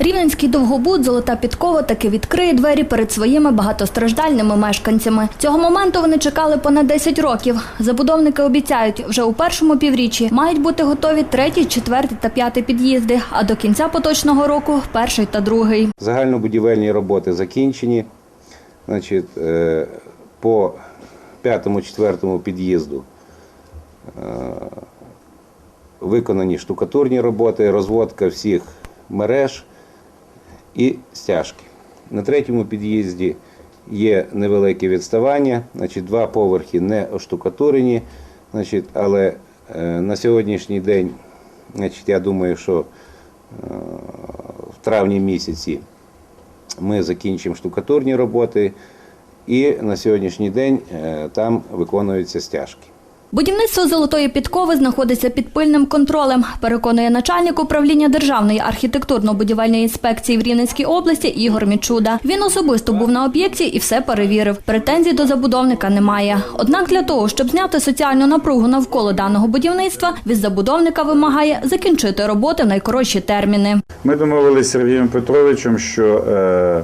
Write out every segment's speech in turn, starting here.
Рівненський довгобуд Золота Підкова таки відкриє двері перед своїми багатостраждальними мешканцями. Цього моменту вони чекали понад 10 років. Забудовники обіцяють, вже у першому півріччі мають бути готові третій, четвертий та п'ятий під'їзди, а до кінця поточного року перший та другий. Загальнобудівельні роботи закінчені. Значить, е, по п'ятому-четвертому під'їзду е, виконані штукатурні роботи, розводка всіх мереж і стяжки. На третьому під'їзді є невелике відставання, значить, два поверхи не оштукатурені, значить, але е, на сьогоднішній день, значить, я думаю, що е, в травні місяці ми закінчимо штукатурні роботи, і на сьогоднішній день е, там виконуються стяжки. Будівництво золотої підкови знаходиться під пильним контролем, переконує начальник управління Державної архітектурно-будівельної інспекції в Рівненській області Ігор Мічуда. Він особисто був на об'єкті і все перевірив. Претензій до забудовника немає. Однак для того, щоб зняти соціальну напругу навколо даного будівництва, від забудовника вимагає закінчити роботи в найкоротші терміни. Ми домовилися з Сергієм Петровичем, що е,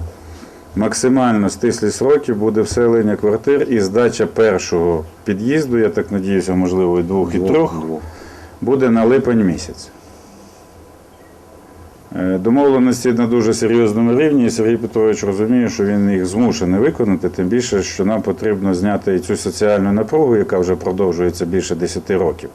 максимально стислі сроки буде вселення квартир і здача першого під'їзду, я так надіюся, можливо, і двох і трьох, буде на липень місяць. Е, Домовленості на дуже серйозному рівні, і Сергій Петрович розуміє, що він їх змушений виконати, тим більше, що нам потрібно зняти і цю соціальну напругу, яка вже продовжується більше 10 років.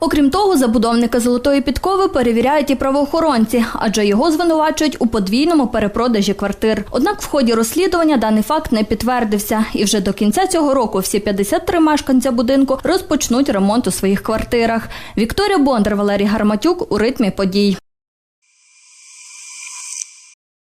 Окрім того, забудовника золотої підкови перевіряють і правоохоронці, адже його звинувачують у подвійному перепродажі квартир. Однак в ході розслідування даний факт не підтвердився, і вже до кінця цього року всі 53 мешканця будинку розпочнуть ремонт у своїх квартирах. Вікторія Бондар, Валерій Гарматюк у ритмі подій.